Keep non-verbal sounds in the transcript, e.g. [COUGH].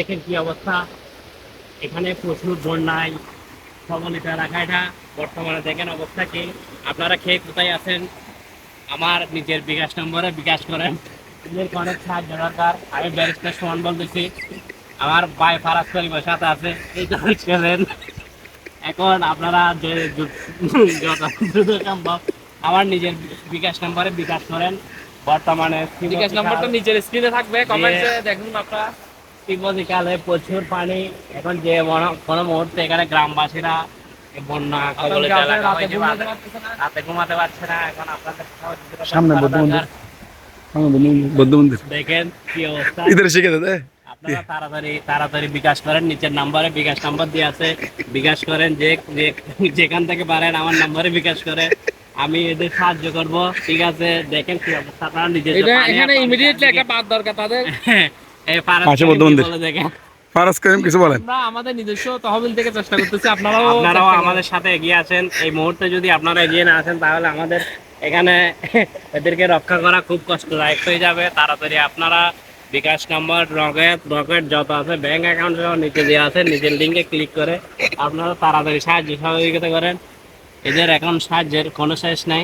দেখেন কি অবস্থা। এখানে প্রচুর বন্যায় সবলিত এলাকা এটা বর্তমানে দেখেন অবস্থা কি। আপনারা খেয়ে কোথায় আছেন? আমার নিজের বিকাশ নম্বরে বিকাশ করেন। নিজের অনেক সাহায্য দরকার। আমি ব্যারিস্টার সমান বলতেছি। আমার ভাই ফারাজ পরিবার সাথে আছে। এই তো এখন আপনারা যে যত সম্ভব আমার নিজের বিকাশ নম্বরে বিকাশ করেন। বর্তমানে বিকাশ নাম্বারটা নিজের স্ক্রিনে থাকবে। কমেন্টে দেখুন আপনারা। শীতকালে প্রচুর পানি। এখন যে কোনো মুহূর্তে এখানে গ্রামবাসীরা বন্যা কবলিত রাতে ঘুমাতে পারছে না? এখন আপনাদের সামনে বৌদ্ধ মন্দির। দরকার। বৌদ্ধ মন্দির। দেখেন কি অবস্থা। ইধারে শিখে দাদা আপনারা তাড়াতাড়ি তাড়াতাড়ি বিকাশ করেন। নিচের নাম্বারে বিকাশ নাম্বার দিয়ে আছে। বিকাশ করেন। যে যেখান থেকে পারেন আমার নাম্বারে বিকাশ করে। আমি এদের সাহায্য করব। ঠিক আছে? দেখেন কি অবস্থা। আপনারা নিজের এখানে ইমিডিয়েটলি একটা পাত দরকার তাদের। [LAUGHS] পাশে বৌদ্ধ মন্দির। ফারাজ করিম কিছু বলেন। আমরা আমাদের নিজস্ব তহবিল থেকে চেষ্টা করতেছি আপনারাও আপনারাও আমাদের সাথে এগিয়ে আছেন এই মুহূর্তে যদি আপনারা এগিয়ে না আসেন তাহলে আমাদের এখানে [LAUGHS] এদেরকে রক্ষা করা খুব কষ্টদায়ক হয়ে যাবে। তাড়াতাড়ি আপনারা বিকাশ নম্বর রকেট রকেট যত আছে ব্যাংক অ্যাকাউন্ট নিচে দেওয়া আছে নিজের লিঙ্কে ক্লিক করে আপনারা তাড়াতাড়ি সাহায্য সহযোগিতা করেন। এদের এখন সাহায্যের কোনো শেষ নাই।